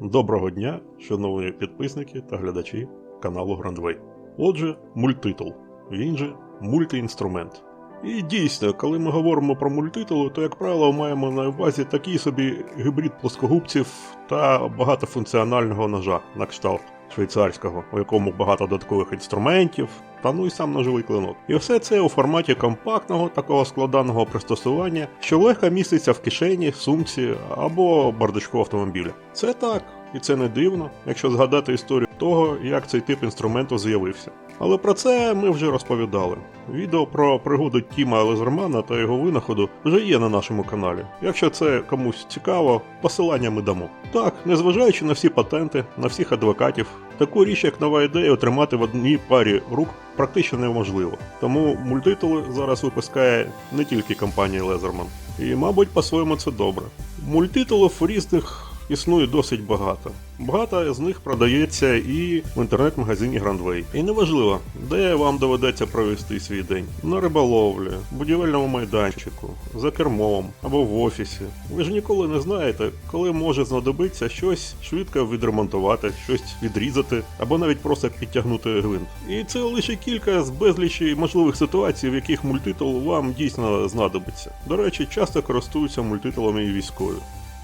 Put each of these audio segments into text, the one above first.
Доброго дня, шановні підписники та глядачі каналу Grandway. Отже, мультитул, він же мультиінструмент. І дійсно, коли ми говоримо про мультитулу, то, як правило, маємо на увазі такий собі гібрид плоскогубців та багатофункціонального ножа на кшталт швейцарського, у якому багато додаткових інструментів, та ну і сам ножовий клинок. І все це у форматі компактного такого складаного пристосування, що легко міститься в кишені, сумці або бардачку автомобіля. Це так, і це не дивно, якщо згадати історію того, як цей тип інструменту з'явився. Але про це ми вже розповідали. Відео про пригоду Тіма Лезермана та його винаходу вже є на нашому каналі. Якщо це комусь цікаво, посилання ми дамо. Так, незважаючи на всі патенти, на всіх адвокатів, таку річ, як нова ідея, отримати в одній парі рук практично неможливо. Тому мультитули зараз випускає не тільки компанія Лезерман. І, мабуть, по-своєму це добре. Мультитулів різних існує досить багато. Багато з них продається і в інтернет-магазині Grandway. І неважливо, де вам доведеться провести свій день: на риболовлі, будівельному майданчику, за кермом або в офісі. Ви ж ніколи не знаєте, коли може знадобитися щось швидко відремонтувати, щось відрізати, або навіть просто підтягнути гвинт. І це лише кілька з безлічі можливих ситуацій, в яких мультитул вам дійсно знадобиться. До речі, часто користуються мультитулами і військові.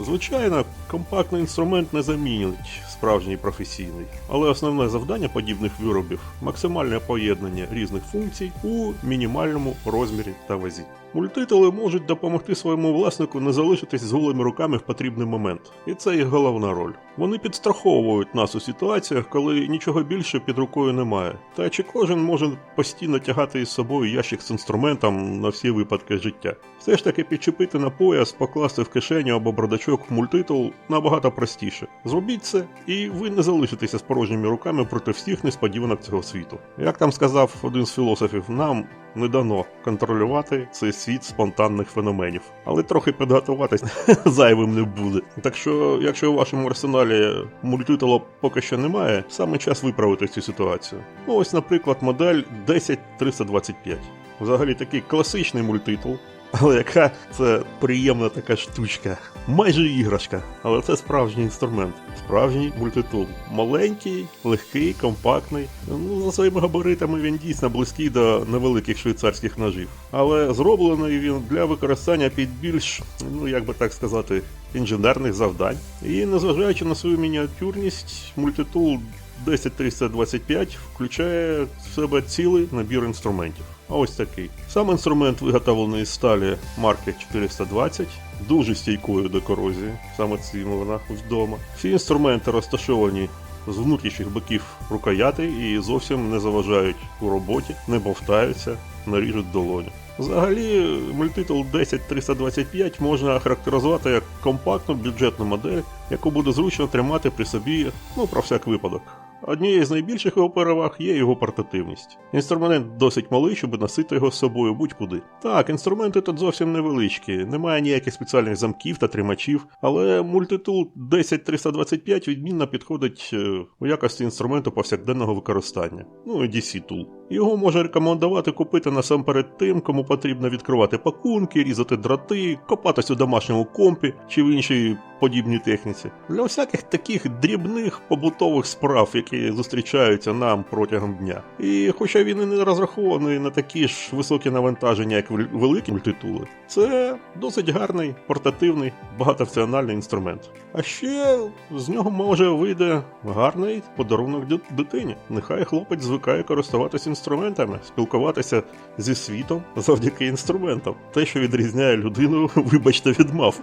Звичайно, компактний інструмент не замінить справжній професійний, але основне завдання подібних виробів максимальне поєднання різних функцій у мінімальному розмірі та вазі. Мультитули можуть допомогти своєму власнику не залишитись з голими руками в потрібний момент, і це їх головна роль. Вони підстраховують нас у ситуаціях, коли нічого більше під рукою немає. Та чи кожен може постійно тягати із собою ящик з інструментом на всі випадки життя? Все ж таки підчепити на пояс, покласти в кишеню або бардачок мультитул набагато простіше. Зробіть це, і ви не залишитеся з порожніми руками проти всіх несподіванок цього світу. Як там сказав один з філософів, нам не дано контролювати цей світ спонтанних феноменів, але трохи підготуватись зайвим не буде. Так що, якщо у вашому арсеналі мультитула поки що немає, саме час виправити цю ситуацію. Ну ось, наприклад, модель 10325. Взагалі такий класичний мультитул. Але яка це приємна така штучка. Майже іграшка, але це справжній інструмент, справжній мультитул. Маленький, легкий, компактний. Ну, за своїми габаритами він дійсно близький до невеликих швейцарських ножів. Але зроблений він для використання під більш, ну як би так сказати, інженерних завдань. І незважаючи на свою мініатюрність, мультитул 10325 включає в себе цілий набір інструментів. Ось такий. Сам інструмент виготовлений з сталі марки 420, дуже стійкою до корозії, саме цим вона вдома. Всі інструменти розташовані з внутрішніх боків рукояти і зовсім не заважають у роботі, не бовтаються, не ріжуть долоню. Взагалі, мультитул 10325 можна характеризувати як компактну бюджетну модель, яку буде зручно тримати при собі, ну про всяк випадок. Однією з найбільших його переваг є його портативність. Інструмент досить малий, щоб носити його з собою будь-куди. Так, інструменти тут зовсім невеличкі, немає ніяких спеціальних замків та тримачів, але мультитул 10325 відмінно підходить е, у якості інструменту повсякденного використання. Ну і DC Tool. Його може рекомендувати купити насамперед тим, кому потрібно відкривати пакунки, різати дроти, копатись у домашньому компі чи в іншій подібній техніці. Для всяких таких дрібних побутових справ, які зустрічаються нам протягом дня. І хоча він і не розрахований на такі ж високі навантаження, як вел- великі мультитули, це досить гарний, портативний, багатофункціональний інструмент. А ще з нього може вийде гарний подарунок дит- дитині. Нехай хлопець звикає користуватися інструментами, спілкуватися зі світом завдяки інструментам. Те, що відрізняє людину, вибачте, від мавп.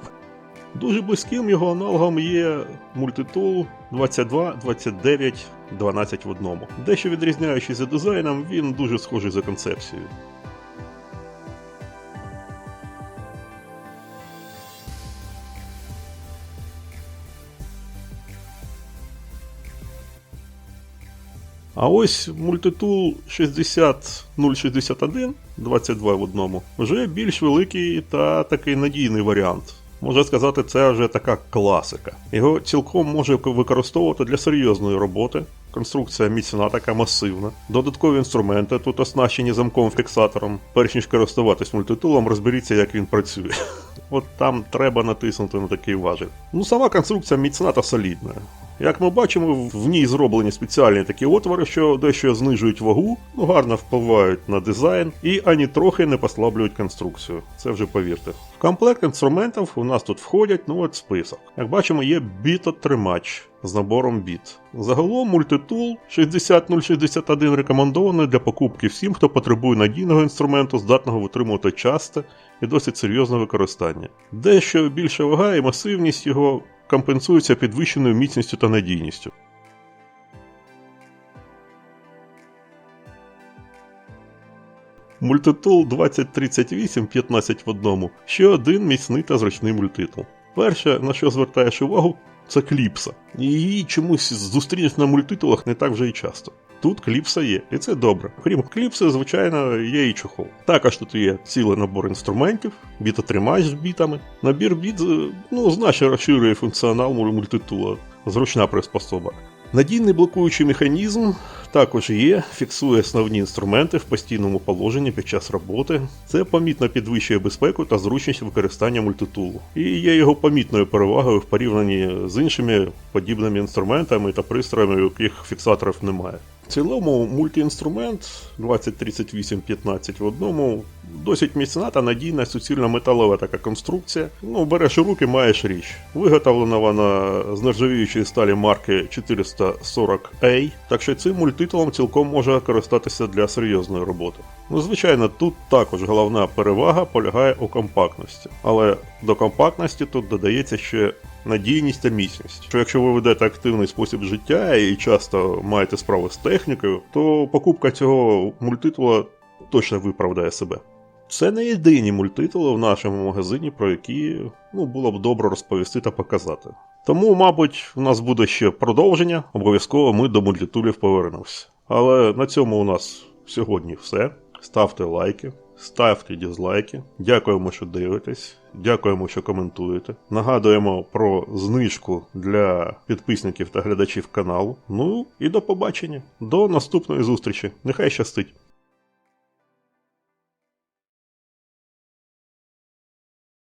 Дуже близьким його аналогом є мультитул 22, 29, 12 в одному. Дещо відрізняючись за дизайном, він дуже схожий за концепцією. А ось мультитул 60061 22 в одному вже більш великий та такий надійний варіант. Можна сказати, це вже така класика. Його цілком може використовувати для серйозної роботи, конструкція міцна, така масивна. Додаткові інструменти тут оснащені замком фіксатором. Перш ніж користуватись мультитулом, розберіться, як він працює. От там треба натиснути на такий важіль. Ну, сама конструкція міцна та солідна. Як ми бачимо, в ній зроблені спеціальні такі отвори, що дещо знижують вагу, ну гарно впливають на дизайн і ані трохи не послаблюють конструкцію. Це вже повірте. В комплект інструментів у нас тут входять ну от список. Як бачимо, є бітотримач з набором біт. Загалом мультитул 60061 рекомендований для покупки всім, хто потребує надійного інструменту, здатного витримувати часте і досить серйозне використання. Дещо більша вага і масивність його компенсуються підвищеною міцністю та надійністю. Мультитул 2038 15 в одному ще один міцний та зручний мультитул. Перше, на що звертаєш увагу, це кліпса. Її чомусь зустрінеш на мультитулах не так вже і часто. Тут кліпса є, і це добре. Крім кліпси, звичайно, є і чохол. Також тут є цілий набор інструментів, бітотримач з бітами. Набір біт е, ну, значно розширює функціонал мультитула, зручна приспособа. Надійний блокуючий механізм також є, фіксує основні інструменти в постійному положенні під час роботи. Це помітно підвищує безпеку та зручність використання мультитулу. І є його помітною перевагою в порівнянні з іншими подібними інструментами та пристроями, яких фіксаторів немає. В цілому мультиінструмент 2038-15 в одному досить міцна та надійна суцільна металева така конструкція. Ну, береш у руки, маєш річ. Виготовлена вона з нержавіючої сталі марки 440A, так що цим мультитулом цілком може користатися для серйозної роботи. Ну, звичайно, тут також головна перевага полягає у компактності, але до компактності тут додається ще надійність та міцність. Що якщо ви ведете активний спосіб життя і часто маєте справи з технікою, то покупка цього мультитула точно виправдає себе. Це не єдині мультитули в нашому магазині, про які ну, було б добре розповісти та показати. Тому, мабуть, у нас буде ще продовження, обов'язково ми до мультитулів повернемось. Але на цьому у нас сьогодні все. Ставте лайки, ставте дізлайки. Дякуємо, що дивитесь. Дякуємо, що коментуєте. Нагадуємо про знижку для підписників та глядачів каналу. Ну і до побачення. До наступної зустрічі. Нехай щастить!